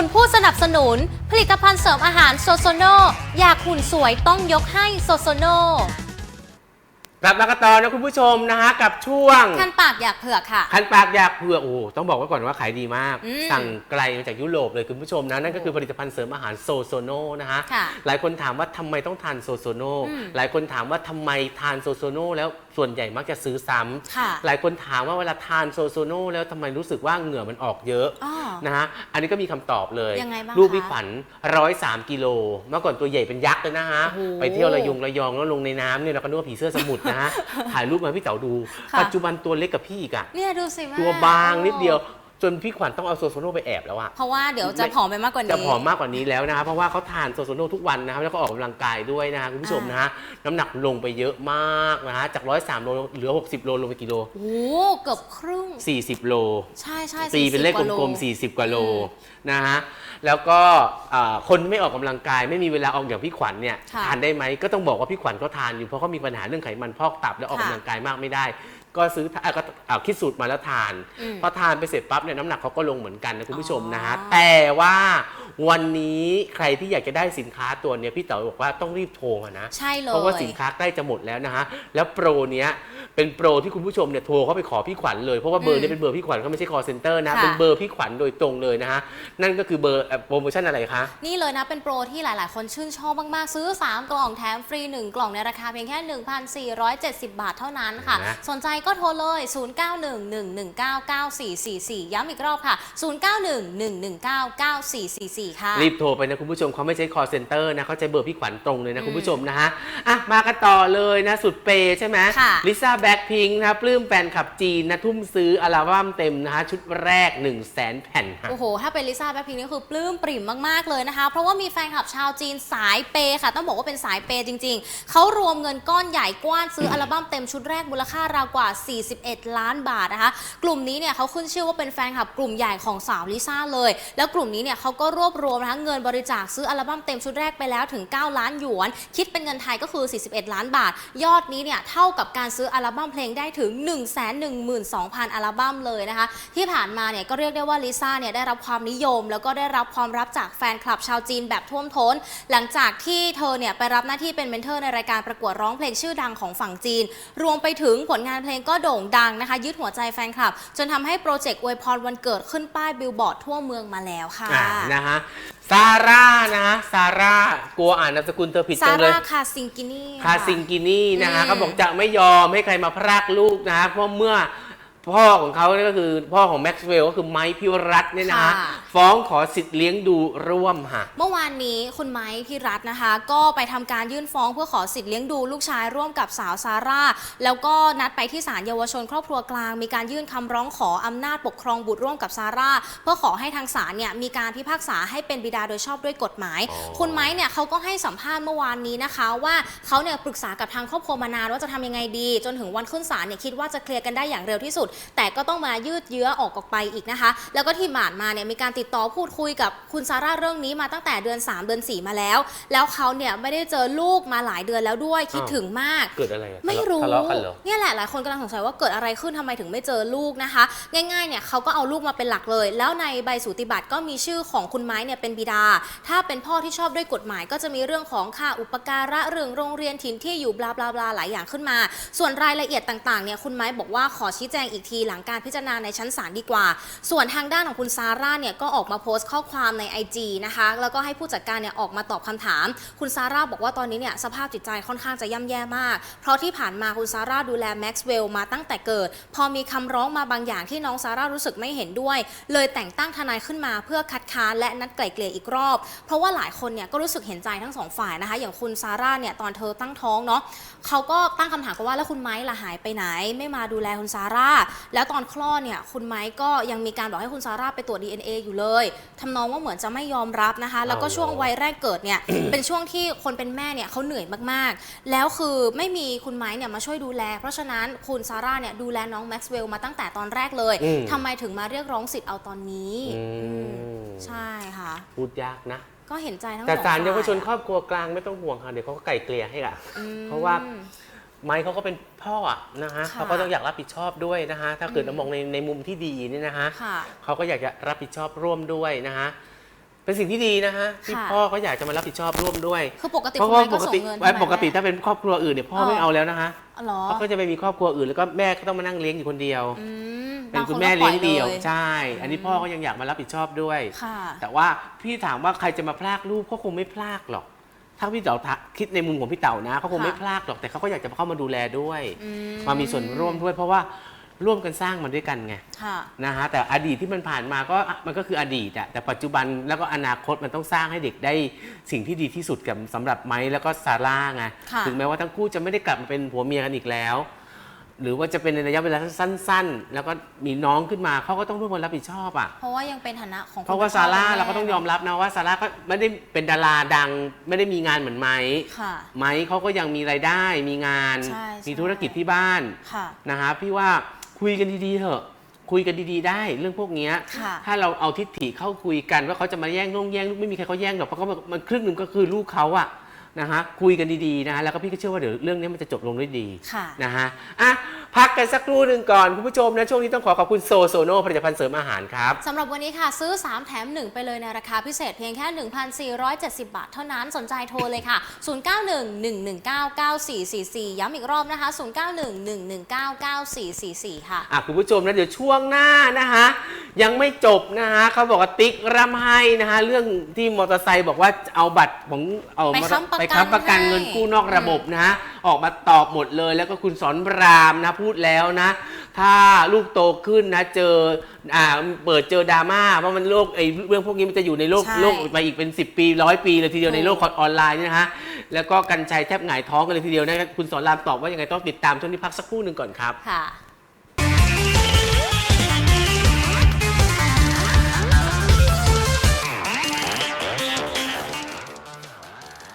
คุณผู้สนับสนุน ผลิตภัณฑ์เสริมอาหารโซโซโนอยากหุ่นสวยต้องยกให้โซโซโนกลับมากันต่อนะคุณผู้ชมนะฮะกับช่วง คันปากอยากเผือกค่ะ คันปากอยากเผือกโอ้โหต้องบอกไว้ก่อนว่าขายดีมาก อืมสั่งไกลมาจากยุโรปเลยคุณผู้ชมนะนั่นก็คือผลิตภัณฑ์เสริมอาหารโซโซโนนะฮะค่ะหลายคนถามว่าทำไมต้องทานโซโซโนอืมหลายคนถามว่าทำไมทานโซโซโนแล้วส่วนใหญ่มักจะซื้อซ้ำค่ะหลายคนถามว่าเวลาทานโซโซโนแล้วทำไมรู้สึกว่าเหงื่อมันออกเยอะ อ้อ นะฮะอันนี้ก็มีคำตอบเลยยังไงบ้างลูกคะพี่ขวัญร้อยสามกิโลเมื่อก่อนตัวใหญ่เป็นยักษ์เลยนะฮะโอ้โหไปเที่ยวระยงระยองแล้วลงในน้ำเนี่ยเราก็นึกว่าผีเสื้อสมุทรนะฮะถ่ายรูปมาให้พี่เต๋าดูค่ะปัจจุบันตัวเล็กกับพี่อีกอะเนี่ยดูสิแม่ตัวบางนิดเดียวโอ้ จนพี่ขวัญต้องเอาโซโซโนไปแอบแล้วอะเพราะว่าเดี๋ยวจะผอมไปมากกว่านี้ จะผอมมากกว่านี้แล้วนะครับเพราะว่าเขาทานโซโซโนทุกวันนะครับแล้วก็ออกกำลังกายด้วยนะฮะคุณผู้ชมนะฮะน้ำหนักลงไปเยอะมากนะฮะจากร้อยสามโลเหลือ 60 โลลงไปกี่โล โอ้โหเกือบครึ่ง 40 โล ใช่ใช่ตีเป็นเลข40ว่าโกลมๆ40 กว่าโลอืมนะฮะแล้วก็อ่าคนไม่ออกกำลังกายไม่มีเวลาออกอย่างพี่ขวัญเนี่ยค่ะ ทานได้ไหมก็ต้องบอกว่าพี่ขวัญเขาทานอยู่เพราะเขามีปัญหาเรื่องไขมันพอกตับและออกค่ะกำลังกายมากไม่ได้ ก็ซื้ออะก็อ่าคิดสูตรมาแล้วทาน อืม พอทานไปเสร็จปั๊บเนี่ยน้ำหนักเขาก็ลงเหมือนกันนะคุณผู้ชมนะฮะอ๋อแต่ว่าวันนี้ใครที่อยากจะได้สินค้าตัวเนี้ยพี่เต๋อบอกว่าต้องรีบโทรมานะ ใช่เลย เพราะว่าสินค้าใกล้จะหมดแล้วนะฮะ แล้วโปรเนี้ย เป็นโปรที่คุณผู้ชมเนี่ยโทรเข้าไปขอพี่ขวัญเลยเพราะว่าเบอร์นี้เป็นเบอร์พี่ขวัญเขาไม่ใช่ call center นะ ค่ะ เป็นเบอร์พี่ขวัญโดยตรงเลยนะฮะนั่นก็คือเบอร์เอ่อโปรโมชั่นอะไรคะ นี่เลยนะ เป็นโปรที่หลาย ๆ คนชื่นชอบมาก ๆ ซื้อ 3 กล่องแถมฟรี 1 กล่องในราคาเพียงแค่ 1,470 บาทเท่านั้นค่ะเห็นไหมสนใจก็โทรเลย 0911199444 ย้ำอีกรอบค่ะ 0911199444 ค่ะ รีบโทรไปนะคุณผู้ชมเขาไม่ใช่ call center นะเขาใช้เบอร์พี่ขวัญตรงเลยนะคุณผู้ชมนะฮะอะมากันต่อเลยนะสุดเปย์ใช่ไหมค่ะ ลิซ่าแบ็คพิงค์นะปลื้มแฟนคลับจีนนะทุ่มซื้ออัลบั้มเต็มนะฮะชุดแรก 1 0 0 0 0แสนแผ่นค่ะโอ้โห ถ้าเป็นลิซ่าแบ็คพิงค์นี่คือปลื้มปริ่มมาก ๆ เลยนะคะ เพราะว่ามีแฟนคลับชาวจีนสายเปย์ค่ะ ต้องบอกว่าเป็นสายเปย์จริง ๆ เขารวมเงินก้อนใหญ่กว้านซื้ออัลบั้มเต็มชุดแรกมูลค่าราวกว่า 41 ล้านบาทนะคะ กลุ่มนี้เนี่ยเขาขึ้นชื่อว่าเป็นแฟนคลับกลุ่มใหญ่ของสาวลิซ่าเลย แล้วกลุ่มนี้เนี่ยเขาก็รวบรวมนะคะเงินบริจาคซื้ออัลบั้มเต็มชุดแรกไปแล้วถึง 9 ล้านหยวน คิดเป็นเงินไทยก็คือ 41 ล้านบาท ยอดนี้เนี่ยเท่ากับการซื้ออัลบั้มเพลงได้ถึง 1 1 2 0 0 0 อัลบั้มเลยนะคะ ที่ผ่านมาเนี่ยก็เรียกได้ว่าลิซ่าเนี่ยได้รับความนิยม แล้วก็ได้รับความรับจากแฟนคลับชาวจีนแบบท่วมท้น หลังจากที่เธอเนี่ยไปรับหน้าที่เป็นเมนเทอร์ในรายการประกวดร้องเพลงชื่อดังของฝั่งจีน รวมไปถึงผลงานเพลงก็โด่งดังนะคะ ยึดหัวใจแฟนคลับ จนทำให้โปรเจกต์อวยพรวันเกิดขึ้นป้ายบิลบอร์ดทั่วเมืองมาแล้วค่ะอ่านะฮะซาร่านะฮะซาร่ากลัวอ่านนามสกุลเธอผิดซาจังเลยร่าคาซิงกินีคาซิงกินี่นะฮะอืมเขาบอกจะไม่ยอมให้ใครมาพรากลูกนะฮะเพราะเมื่อ พ่อของเขาเนี่ยก็คือพ่อของแม็กซ์เวลล์ก็คือไมค์พิวรัตน์เนี่ยนะฮะค่ะ ฟ้องขอสิทธิ์เลี้ยงดูร่วมฮะ เมื่อวานนี้คุณไม้พี่รัตน์นะคะ ก็ไปทำการยื่นฟ้องเพื่อขอสิทธิ์เลี้ยงดูลูกชายร่วมกับสาวซาร่า แล้วก็นัดไปที่ศาลเยาวชนครอบครัวกลาง มีการยื่นคำร้องขออำนาจปกครองบุตรร่วมกับซาร่า เพื่อขอให้ทางศาลเนี่ยมีการพิพากษาให้เป็นบิดาโดยชอบด้วยกฎหมาย อ๋อ คุณไม้เนี่ยเขาก็ให้สัมภาษณ์เมื่อวานนี้นะคะ ว่าเขาเนี่ยปรึกษากับทางครอบครัวมานานว่าจะทำยังไงดี จนถึงวันขึ้นศาลเนี่ยคิดว่าจะเคลียร์กันได้อย่างเร็วที่สุดแต่ก็ต้องมายืดเยื้อออกออกไปอีกนะคะ แล้วก็ที่ผ่านมาเนี่ยมีการติดต่อพูดคุยกับคุณซาร่าเรื่องนี้มาตั้งแต่เดือน 3 เดือน 4 มาแล้ว แล้วเขาเนี่ยไม่ได้เจอลูกมาหลายเดือนแล้วด้วยคิดอ้าวถึงมาก เกิดอะไรอะไม่รู้ทะเลาะกันเหรอ เนี่ยแหละหลายคนกำลังสงสัยว่าเกิดอะไรขึ้นทำไมถึงไม่เจอลูกนะคะ ง่ายๆเนี่ยเขาก็เอาลูกมาเป็นหลักเลย แล้วในใบสูติบัตรก็มีชื่อของคุณไม้เนี่ยเป็นบิดา ถ้าเป็นพ่อที่ชอบด้วยกฎหมาย ก็จะมีเรื่องของค่าอุปการะเรื่องโรงเรียนถิ่นที่อยู่บลาบลาบลาหลายอย่างขึ้นมา ส่วนรายละเอียดต่างๆเนี่ยคุณไม้บอกว่าขอชี้แจงอีกทีหลังการพิจารณาในชั้นศาลดีกว่า ส่วนทางด้านของคุณซาร่าเนี่ยก็ออกมาโพสต์ข้อความใน IG นะคะแล้วก็ให้ผู้จัดการเนี่ยออกมาตอบคำถาม คุณซาร่าบอกว่าตอนนี้เนี่ยสภาพจิตใจค่อนข้างจะย่ำแย่มาก เพราะที่ผ่านมาคุณซาร่าดูแลแม็กซ์เวลล์มาตั้งแต่เกิด พอมีคำร้องมาบางอย่างที่น้องซาร่ารู้สึกไม่เห็นด้วย เลยแต่งตั้งทนายขึ้นมาเพื่อคัดค้านและนัดไกล่เกลี่ยอีกรอบ เพราะว่าหลายคนเนี่ยก็รู้สึกเห็นใจทั้งสองฝ่ายนะคะ อย่างคุณซาร่าเนี่ยตอนเธอตั้งท้องเนาะเขาก็ตั้งคำถามกันว่าแล้วคุณไม้ล่ะหายไปไหน ไม่มาดูแลคุณซาร่าแล้วตอนคลอดเนี่ยคุณไม้ก็ยังมีการบอกให้คุณซาร่าไปตรวจ DNA อยู่เลยทำนองว่าเหมือนจะไม่ยอมรับนะคะ แล้วก็เอาเหรอช่วงวัยแรกเกิดเนี่ย เป็นช่วงที่คนเป็นแม่เนี่ยเขาเหนื่อยมากๆ แล้วคือไม่มีคุณไม้เนี่ยมาช่วยดูแล เพราะฉะนั้นคุณซาร่าเนี่ยดูแลน้องแม็กซ์เวลล์มาตั้งแต่ตอนแรกเลยอืม ทำไมถึงมาเรียกร้องสิทธิ์เอาตอนนี้อืมอืมใช่ค่ะ พูดยากนะ ก็เห็นใจทั้งสแต่องศาลเยาวชนฝ่ครอบครัวกลางไม่ต้องห่วงค่ะ เดี๋ยวเขาก็ไก่เกลี่ยให้ละอืมเพราะว่า ไมค์เขาก็เป็นพ่ออะนะฮะค่ะเขาก็ต้องอยากรับผิดชอบด้วยนะฮะถ้าเกิดเรามองในในมุมที่ดีเนี่ยนะฮะค่ะเขาก็อยากจะรับผิดชอบร่วมด้วยนะฮะเป็นสิ่งที่ดีนะฮะที่ค่ะ พ่อก็อยากจะมารับผิดชอบร่วมด้วยคือปกติเพคุราะณว่าไม้ปก็กส่งติเงินไว้ใช่ไหมปกติถ้าเป็นครอบครัวอื่นเนี่ยพ่ออ๋อไม่เอาแล้วนะคะอ๋อเหรอเขาก็จะไปมีครอบครัวอื่นแล้วก็แม่ก็ต้องมานั่งเลี้ยงอยู่คนเดียว อืมเป็นบางคุณนแม่ก็ปเลี้อยงเดี่ยวลใช่ อันนี้พ่อก็ยังอยากมารับผิดชอบด้วย ค่ะ แต่ว่าพี่ถามว่าใครจะมาพลากลูกก็คงไม่พลากหรอก ถ้าพี่เต๋าคิดในมุมของพี่เต๋านะเขาคงค่ะ ไม่พลากหรอกแต่เขาก็อยากจะเข้ามาดูแลด้วย อืมามีส่วนร่วมด้วย เพราะว่าร่วมกันสร้างมันด้วยกันไงค่ะ นะฮะแต่อดีตที่มันผ่านมาก็มันก็คืออดีตอะแต่ปัจจุบันแล้วก็อนาคตมันต้องสร้างให้เด็กได้สิ่งที่ดีที่สุดกับสำหรับไม้แล้วก็ซาร่าไงค่ะ ถึงแม้ว่าทั้งคู่จะไม่ได้กลับมาเป็นผัวเมียกันอีกแล้ว หรือว่าจะเป็นในระยะเวลาสั้น ๆ แล้วก็มีน้องขึ้นมาเขาก็ต้องร่วมกันรับผิดชอบอะเพราะว่ายังเป็นฐานะของเพราะว่าคุณซาร่าพ่คุณแเราก็ต้องยอมรับนะว่าซาร่าก็ไม่ได้เป็นดาราดัง ไม่ได้มีงานเหมือนไม้ค่ะ ไม้เขาก็ยังมีรายได้มีงาน ใช่มีใช่ธุรกิจที่บ้านค่ะ นะฮะพี่ว่าคุยกันดีๆเถอะ คุยกันดีๆ ได้เรื่องพวกเนี้ยค่ะ ถ้าเราเอาทิฏฐิเข้าคุยกันว่าเขาจะมาแย่งน้องแย่งลูกไม่มีใครเขาแย่งหรอกเพราะเขามันครึ่งหนึ่งก็คือลูกเขาอะ นะฮะคุยกันดีๆนะฮะแล้วก็พี่ก็เชื่อว่าเดี๋ยวเรื่องนี้มันจะจบลงด้วยดีค่ะ นะฮะอะพักกันสักครู่หนึ่งก่อนคุณผู้ชมนะช่วงนี้ต้องขอขอบคุณโซโซโนผลิตภัณฑ์เสริมอาหารครับ สำหรับวันนี้ค่ะ ซื้อ 3 แถม 1 ไปเลยในราคาพิเศษเพียงแค่ 1,470 บาทเท่านั้นสนใจโทรเลยค่ะ 0911199444 ย้ำอีกรอบนะคะ 0911199444 ค่ะ อะคุณผู้ชมนะเดี๋ยวช่วงหน้านะคะยังไม่จบนะคะเขาบอกว่าติ๊กร่ำให้นะคะเรื่องที่มอเตอร์ไซค์บอกว่าเอาบัตรของเอาไปค้ำประกันไปค้ำประกันให้เงินกู้นอกระบบนะฮะออกมาตอบหมดเลย แล้วก็คุณสอนรามนะพูดแล้วนะ ถ้าลูกโตขึ้นนะเจออ่าเปิดเจอดราม่าว่ามันโลกไอ้เรื่องพวกนี้มันจะอยู่ในโลกใช่โลกไปอีกเป็น 10 ปีร้อยปีเลยทีเดียวถูกในโลกออนไลน์เนี่ยนะฮะแล้วก็กันชัยแทบหงายท้องกันเลยทีเดียวนะคุณสอนรามตอบว่ายังไงต้องติดตามช่วงนี้พักสักครู่หนึ่งก่อนครับ ค่ะ